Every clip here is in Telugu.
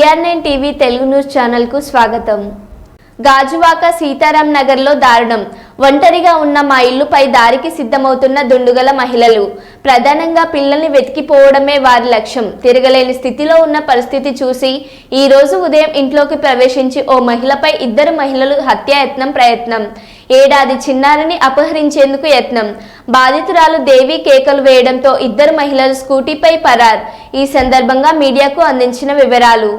AR nine TV Telugu news ఛానల్కు స్వాగతం. గాజువాక సీతారాం నగర్లో దారుణం. ఒంటరిగా ఉన్న మా ఇల్లుపై దారికి సిద్ధమవుతున్న దుండుగల మహిళలు. ప్రధానంగా పిల్లల్ని వెతికిపోవడమే వారి లక్ష్యం. తిరగలేని స్థితిలో ఉన్న పరిస్థితి చూసి ఈ రోజు ఉదయం ఇంట్లోకి ప్రవేశించి ఓ మహిళపై ఇద్దరు మహిళలు హత్యాయత్నం ప్రయత్నం. ఏడాది చిన్నారిని అపహరించేందుకు యత్నం. బాధితురాలు దేవి కేకలు వేయడంతో ఇద్దరు మహిళలు స్కూటీపై పరార్. ఈ సందర్భంగా మీడియాకు అందించిన వివరాలు.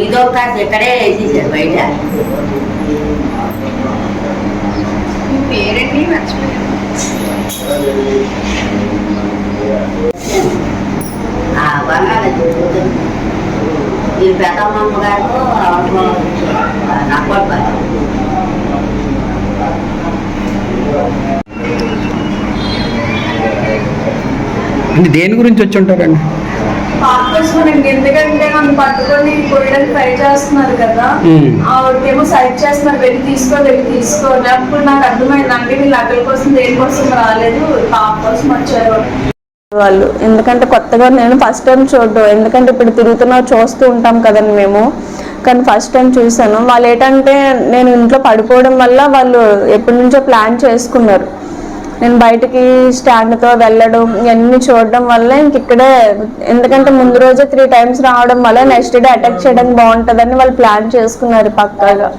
ఇదో కాదు ఇక్కడే వేసేసారు బయట. బంగాళ ఈ పెద్దమ్మమ్మ గారు నక్కడిపోయారు అంటే దేని గురించి వచ్చి ఉంటారండి? ఎందుకంటే పట్టుకొని కొయ్యడానికి ట్రై చేస్తున్నారు కదా. మ్మ్. ఆవిడకేమో సైడ్ చేస్తున్నారు వెళ్ళి తీసుకో వెళ్ళి తీసుకో అని. అప్పుడు నాకు అర్థమైంది అంటే వీళ్ళు అక్కడి కోసం దేనికోసం రాలేదు? పాప కోసం వచ్చారు. వాళ్ళు ఎందుకంటే కొత్తగా నేను ఫస్ట్ టైం చూడడం. ఎందుకంటే ఇప్పుడు తిరుగుతున్నా చూస్తూ ఉంటాం కదండి మేము. కానీ ఫస్ట్ టైం చూసాను వాళ్ళు ఏంటంటే నేను ఇంట్లో పడిపోవడం వల్ల వాళ్ళు ఎప్పటి నుంచో ప్లాన్ చేసుకున్నారు. నేను బయటకి స్టాండ్తో వెళ్ళడం ఇవన్నీ చూడడం వల్ల ఇంక ఇక్కడే ఎందుకంటే ముందు రోజే త్రీ టైమ్స్ రావడం వల్ల నెక్స్ట్ డే అటాక్ చేయడానికి బాగుంటుందని వాళ్ళు ప్లాన్ చేసుకున్నారు పక్కాగా.